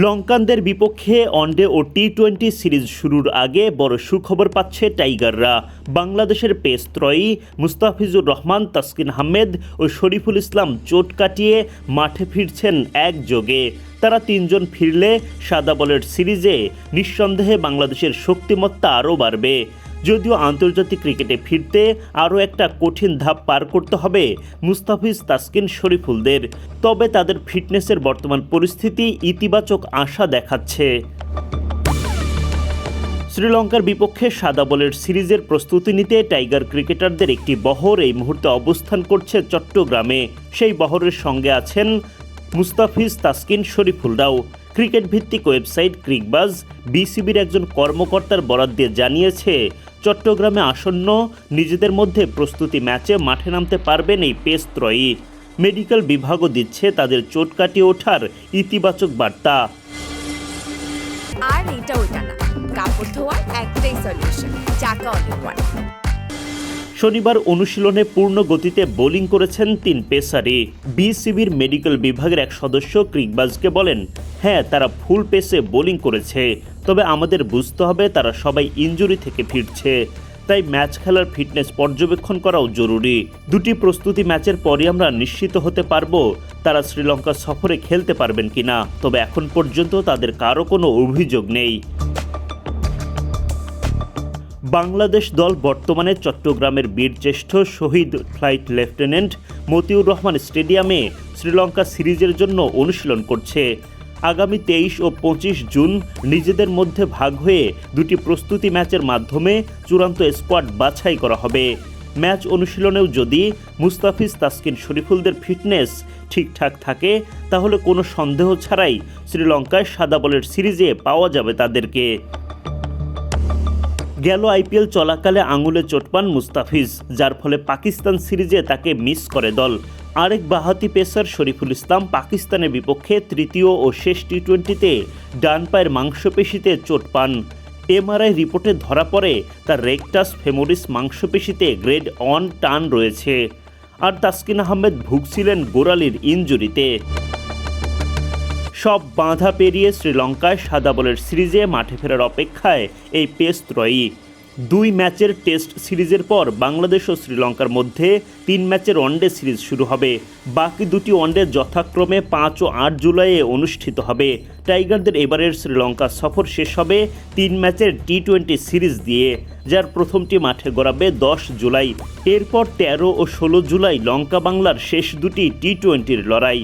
লঙ্কানদের বিপক্ষে ওয়ানডে ও T twenty series শুরুর আগে বড় সুখবর পাচ্ছে টাইগাররা। বাংলাদেশের পেস ত্রয়ী মুস্তাফিজুর রহমান, তাসকিন আহমেদ ও শরীফুল ইসলাম চোট কাটিয়ে মাঠে ফিরছেন একযোগে। তারা তিনজন ফিরলে সাদা বলের সিরিজে নিঃসন্দেহে বাংলাদেশের শক্তিমত্তা আরও বাড়বে। যদিও আন্তর্জাতিক ক্রিকেটে ফিরতে আরও একটা কঠিন ধাপ পার করতে হবে মুস্তাফিজ তাসকিন শরীফুলদের। তবে তাদের ফিটনেসের বর্তমান পরিস্থিতি ইতিবাচক আশা দেখাচ্ছে। শ্রীলঙ্কার বিপক্ষে সাদা বলের সিরিজের প্রস্তুতি নিতে টাইগার ক্রিকেটারদের একটি বহর এই মুহূর্তে অবস্থান করছে চট্টগ্রামে। সেই বহরের সঙ্গে আছেন মুস্তাফিজ তাসকিন শরীফুলরাও। ক্রিকেট ভিত্তিক ওয়েবসাইট ক্রিকবাজ, বিসিবির একজন কর্মকর্তার বরাদ দিয়ে জানিয়েছে, চট্টগ্রামে আসন্ন নিজেদের মধ্যে প্রস্তুতি ম্যাচে মাঠে নামতে পারবেন এই পেস ত্রয়ী। মেডিকেল বিভাগও দিচ্ছে তাদের চোট কাটিয়ে ওঠার ইতিবাচক বার্তা। আর এটা ওটা না, কাপড় একটাই সলিউশন চাকা অনেক শনিবার অনুশীলনে পূর্ণ গতিতে বোলিং করেছেন তিন পেসারে। বিসিবির মেডিকেল বিভাগের এক সদস্য ক্রিকবাজকে বলেন হ্যাঁ তারা ফুল পেসে বোলিং করেছে, তবে আমাদের বুঝতে হবে তারা সবাই ইনজুরি থেকে ফিরছে, তাই ম্যাচ খেলার ফিটনেস পর্যবেক্ষণ করাও জরুরি। দুটি প্রস্তুতি ম্যাচের পরই আমরা নিশ্চিত হতে পারব তারা শ্রীলঙ্কা সফরে খেলতে পারবেন কিনা, তবে এখন পর্যন্ত তাদের কারও কোনো অভিযোগ নেই। বাংলাদেশ দল বর্তমানে চট্টগ্রামের বীরজ্যেষ্ঠ শহীদ ফ্লাইট লেফটেন্যান্ট মতিউর রহমান স্টেডিয়ামে শ্রীলঙ্কা সিরিজের জন্য অনুশীলন করছে। আগামী তেইশ ও পঁচিশ জুন নিজেদের মধ্যে ভাগ হয়ে দুটি প্রস্তুতি ম্যাচের মাধ্যমে চূড়ান্ত স্কোয়াড বাছাই করা হবে। ম্যাচ অনুশীলনেও যদি মুস্তাফিজ তাসকিন শরীফুলদের ফিটনেস ঠিকঠাক থাকে, তাহলে কোনো সন্দেহ ছাড়াই শ্রীলঙ্কায় সাদা বলের সিরিজে পাওয়া যাবে তাদেরকে। গেল আইপিএল চলাকালে আঙুলে চোট পান মুস্তাফিজ, যার ফলে পাকিস্তান সিরিজে তাকে মিস করে দল। আরেক বাহাতি পেসার শরীফুল ইসলাম পাকিস্তানের বিপক্ষে তৃতীয় ও শেষ টি টোয়েন্টিতে ডান পায়ের মাংসপেশিতে চোট পান। এমআরআই রিপোর্টে ধরা পড়ে তার রেকটাস ফেমোরিস মাংসপেশিতে গ্রেড অন টান রয়েছে। আর তাসকিন আহমেদ ভুগছিলেন গোড়ালির ইনজুরিতে। সব বাধা পেরিয়ে শ্রীলঙ্কায় সাদা বলের সিরিজে মাঠে ফেরার অপেক্ষায় এই পেস ত্রয়ী। দুই ম্যাচের টেস্ট সিরিজের পর বাংলাদেশ ও শ্রীলঙ্কার মধ্যে তিন ম্যাচের ওয়ানডে সিরিজ শুরু হবে। বাকি দুটি ওয়ানডে যথাক্রমে পাঁচ ও আট জুলাইয়ে অনুষ্ঠিত হবে। টাইগারদের এবারের শ্রীলঙ্কা সফর শেষ হবে তিন ম্যাচের টি টোয়েন্টি সিরিজ দিয়ে, যার প্রথমটি মাঠে গড়াবে দশ জুলাই। এরপর তেরো ও ষোলো জুলাই লঙ্কা বাংলার শেষ দুটি টি টোয়েন্টির লড়াই।